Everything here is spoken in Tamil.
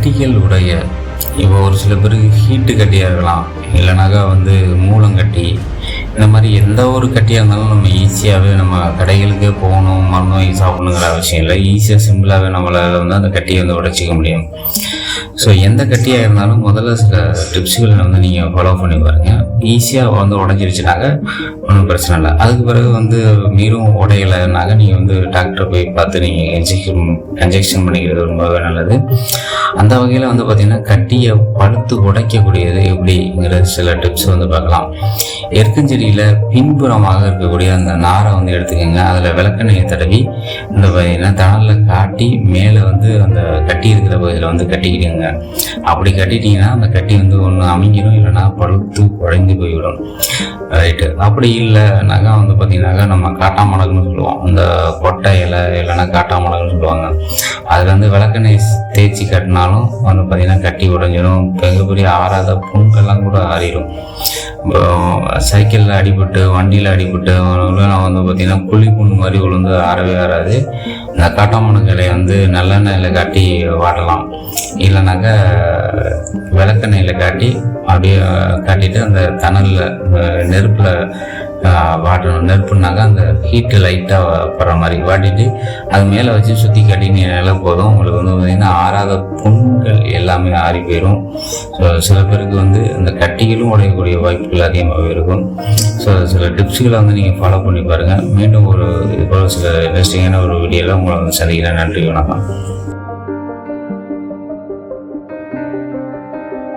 கட்டிகள் உடைய இப்போ ஒரு சில பேருக்கு ஹீட்டு கட்டியாக இருக்கலாம். இல்லைனாக்கா வந்து மூலங்கட்டி இந்த மாதிரி எந்த ஒரு கட்டியாக இருந்தாலும் நம்ம ஈஸியாகவே நம்ம கடைகளுக்கே போகணும் மருந்து வாங்கி சாப்பிடணுங்கிற அவசியம் இல்லை. ஈஸியாக சிம்பிளாகவே நம்மளால் வந்து அந்த கட்டியை வந்து உடைச்சிக்க முடியும். ஸோ எந்த கட்டியாக இருந்தாலும் முதல்ல சில டிப்ஸுகளை வந்து நீங்கள் ஃபாலோ பண்ணி பாருங்கள் ஈஸியாக வந்து உடஞ்சிருச்சுனாக்க ஒன்றும் பிரச்சனை இல்லை. அதுக்கு பிறகு வந்து மீறும் உடையலைனாக்க நீங்கள் வந்து டாக்டர் போய் பார்த்து நீங்கள் இன்ஜெக்ஷன் இன்ஜெக்ஷன் பண்ணிக்கிறது ரொம்பவே நல்லது. அந்த வகையில் வந்து பார்த்திங்கன்னா கட்டியை பழுத்து உடைக்கக்கூடியது எப்படிங்கிற சில டிப்ஸ் வந்து பார்க்கலாம். எருக்கஞ்செடியில் பின்புறமாக இருக்கக்கூடிய அந்த நாரை வந்து எடுத்துக்கோங்க. அதில் விளக்கெண்ணெயை தடவி இந்த பார்த்திங்கன்னா தணலில் காட்டி மேலே வந்து அந்த கட்டி இருக்கிற பகுதியில் வந்து கட்டிக்கிடுங்க. அப்படி கட்டிட்டீங்கன்னா அந்த கட்டி வந்து ஒன்று அமைஞ்சிடும் இல்லைன்னா பழு குழஞ்சி போய்விடும். ரைட்டு அப்படி இல்லைனாக்கா வந்து பார்த்தீங்கன்னாக்கா நம்ம காட்டாமடகுன்னு சொல்லுவோம். அந்த கொட்டை இலை இல்லைன்னா காட்டாமடகுன்னு சொல்லுவாங்க. அதில் வந்து விளக்கெண்ணெய் தேய்ச்சி கட்டினாலும் வந்து பார்த்தீங்கன்னா கட்டி உடைஞ்சிடும் பெரிய ஆறாத புண்கள்லாம் கூட ஆறிடும். சைக்கிளில் அடிபட்டு வண்டியில் அடிபட்டு நான் வந்து பார்த்தீங்கன்னா குழி புண் மாதிரி விழுந்து ஆறவே ஆறாது. இந்த காட்டாமணு கிளையை வந்து நல்லெண்ணெயில் கட்டி வாடலாம் இல்லைனாக்கா விளக்கெண்ணெயில் காட்டி அப்படியே காட்டிட்டு அந்த தணலில் நெருப்பில் வாட்டணும். நெருப்புனாக்கா அந்த ஹீட்டு லைட்டாக படுற மாதிரி வாட்டிட்டு அது மேலே வச்சு சுற்றி கட்டினீங்கனால போதும். உங்களுக்கு வந்து பார்த்திங்கன்னா ஆறாத புண்கள் எல்லாமே ஆறி போயிடும் ஸோ சில பேருக்கு வந்து அந்த கட்டிகளும் உடையக்கூடிய வாய்ப்புகள் அதிகமாகவே இருக்கும். ஸோ சில டிப்ஸுகளை வந்து நீங்கள் ஃபாலோ பண்ணி பாருங்கள் மீண்டும் ஒரு இது சில இன்ட்ரெஸ்டிங்கான ஒரு வீடியோவில் உங்களை வந்து சந்திக்கிறேன். நன்றி வணக்கம்.